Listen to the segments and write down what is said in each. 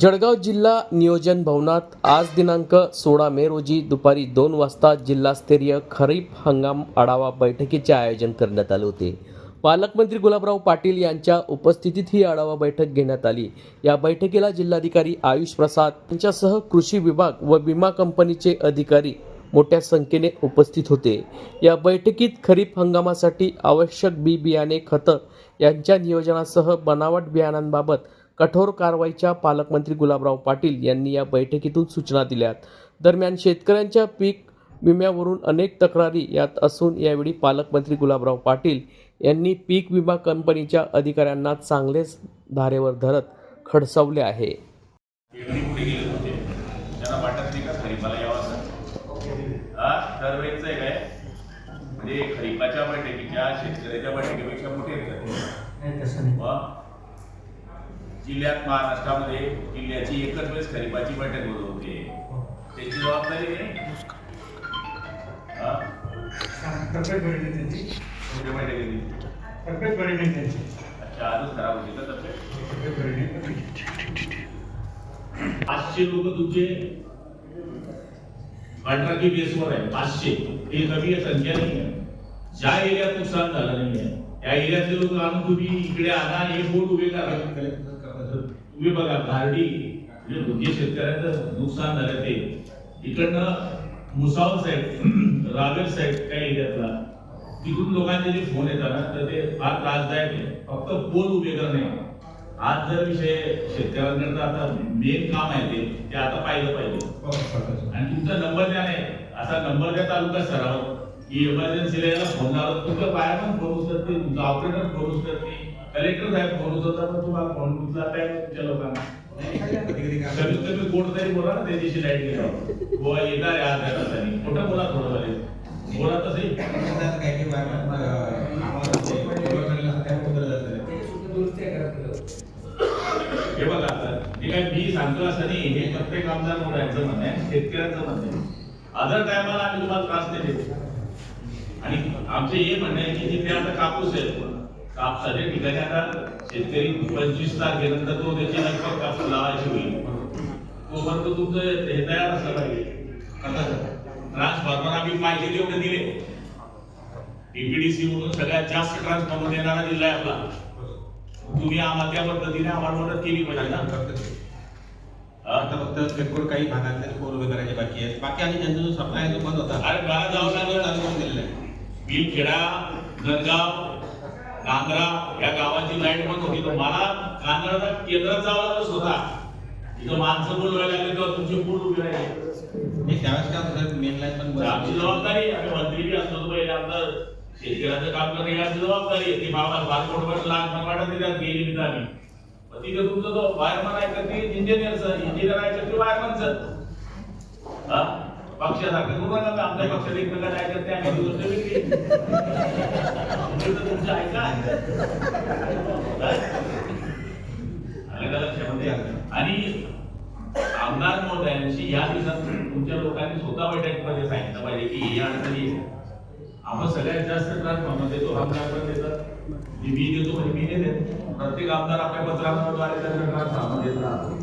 जळगाव जिल्हा नियोजन भवनात आज दिनांक सोळा मे रोजी दुपारी दोन वाजता जिल्हास्तरीय खरीप हंगाम आढावा बैठकीचे आयोजन करण्यात आले होते. पालकमंत्री गुलाबराव पाटील यांच्या उपस्थितीत ही आढावा बैठक घेण्यात आली. या बैठकीला जिल्हाधिकारी आयुष प्रसाद यांच्यासह कृषी विभाग व विमा कंपनीचे अधिकारी मोठ्या संख्येने उपस्थित होते. या बैठकीत खरीप हंगामासाठी आवश्यक बी बियाणे खतं यांच्या नियोजनासह बनावट बियाणांबाबत कठोर कारवाईच्या पालकमंत्री गुलाबराव पाटील यांनी या बैठकीतून सूचना दिल्यात. दरम्यान शेतकऱ्यांच्या पीक विम्यावरून अनेक तक्रारी यात असून यावेळी पालकमंत्री गुलाबराव पाटील यांनी पीक विमा कंपनीच्या अधिकाऱ्यांना चांगलेच धारेवर धरत खडसावले आहे. म्हणजे खरीपाच्या बैठकीच्या शेतकऱ्याच्या बैठकीपेक्षा मोठे? जिल्ह्यात महाराष्ट्रामध्ये जिल्ह्याची एकच वेळेस खरीपाची बैठक होत होते. त्याची जबाबदारी पाचशे लोक तुमचे कॉन्ट्रॅक्टी बेसवर आहे पाचशे. हे कमी संख्या नाही आहे. ज्या एरियात नुकसान झालं नाही आहे त्या एरियातले लोक आणून तुम्ही इकडे आणा हे बोर्ड उभे करा. तुम्ही बघा भारडी म्हणजे जे शेतकऱ्यांचं नुकसान झालं ते. इकडनं मुसावल साईड रावेर साईड त्या एरियातला तिकडून लोकांचे जे फोन येतात ना तर ते फार त्रासदायक आहे. फक्त पोल उभे करणे. आज जर विषय शेतकऱ्यांकडे आता मेन काम आहे ते. ते आता पाहिलं पाहिजे. आणि तुमचा नंबर द्या नाही असा नंबर द्या तालुका सराव की इमर्जन्सीला याला फोन लावला तुमच्या बाहेर पण फोन उचलत नाही तुमचा ऑपरेटर फोन उचलत नाही. कलेक्टर साहेब फोन उचलतात पण तुम्हाला फोन उचला काय तुमच्या लोकांना? कमीत कमी कोण तरी बोला ना त्या दिवशी लाइट गेल्यावर बुवा येणार आहे आज मोठं बोला थोडं झाले बोला तसंही हे बघा आता हे काय मी सांगतो असं नाही हे प्रत्येक आमदार यांचं म्हणणं आहे शेतकऱ्यांचं म्हणणं आहे. अदर टायमाला आम्ही तुम्हाला त्रास नाही देतो. आणि आमचं हे म्हणणं आहे की जिथे आता कापूस आहे. कापसाच्या ठिकाणी आता शेतकरी पंचवीस तारखेनंतर तो त्याची लगभग कापूस लावायची होईल. तोपर्यंत तुमचं हे तयार असलं पाहिजे. ट्रान्सफॉर्मर आम्ही पाहिजे तेवढे दिले. पीपीडीसी म्हणून सगळ्यात जास्त ट्रान्सफॉर्मर देणारा जिल्हा आहे आपला. तुम्ही आम्हाला त्या पद्धतीने आम्हाला मदत केली पाहिजे ना. आता फक्त किरकोळ काही भागातले पोल उभे करायचे बाकी आहेत. बाकी आणि त्यांचा जो सप्लाय तो बंद होता. अरे लागलं. चालू करून दिलेला आहे. बिलखेडा गणगाव नांद्रा या गावाची लाइट बंद होती. तर मला नांद्राचा केंद्रात जावं लागलं स्वतः इथं माणसं बोलवायला लागले तेव्हा तुमचे पूल उभे राहिले. मी त्यावेळेस काय होतं मेन लाईन पण आमची जबाबदारी आम्ही मंत्री बी असतो पहिले आमचं शेतकऱ्याचं काम करणं ही आमची जबाबदारी आहे. ती बाबा पासपोर्ट लहान वाटत त्याच्यात गेली नाही आम्ही. तिथे तुमचं जो वायरमन आहे का ते इंजिनियरचं इंजिनियर आहे का ते वायरमनचं. हा? पक्षासारखं. करू नका आमच्या पक्षात एकमेकांना ऐकत ते आम्ही तर तुमचं ऐका आणि आमदार महोदयांशी या दिवसात तुमच्या लोकांनी स्वतः बैठकीमध्ये सांगितलं पाहिजे की ही अडचणी. आपण सगळ्यात जास्त ट्रान्सफॉर्मर देतो आमदार पण देतात. मी देतो म्हणजे मी नाही देत. प्रत्येक आमदार आपल्या पत्राद्वारे त्यांना ट्रान्सफॉर्मर देत राहतो.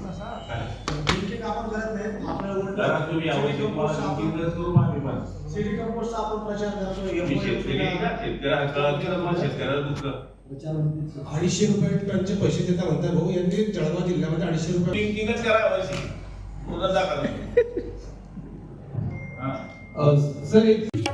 जरा तुम्ही आवश्यक मला सिटी कंपोस्टचा आपण प्रचार करतो मी शेतकरी आहे का? शेतकऱ्या कळलं मग शेतकऱ्याला दुःख. अडीचशे रुपये टनचे पैसे देता म्हणतात भाऊ यांनी जळगाव जिल्ह्यामध्ये अडीचशे रुपये लिंकिंगच करा वर्षी मुदत दाखल हा सर एक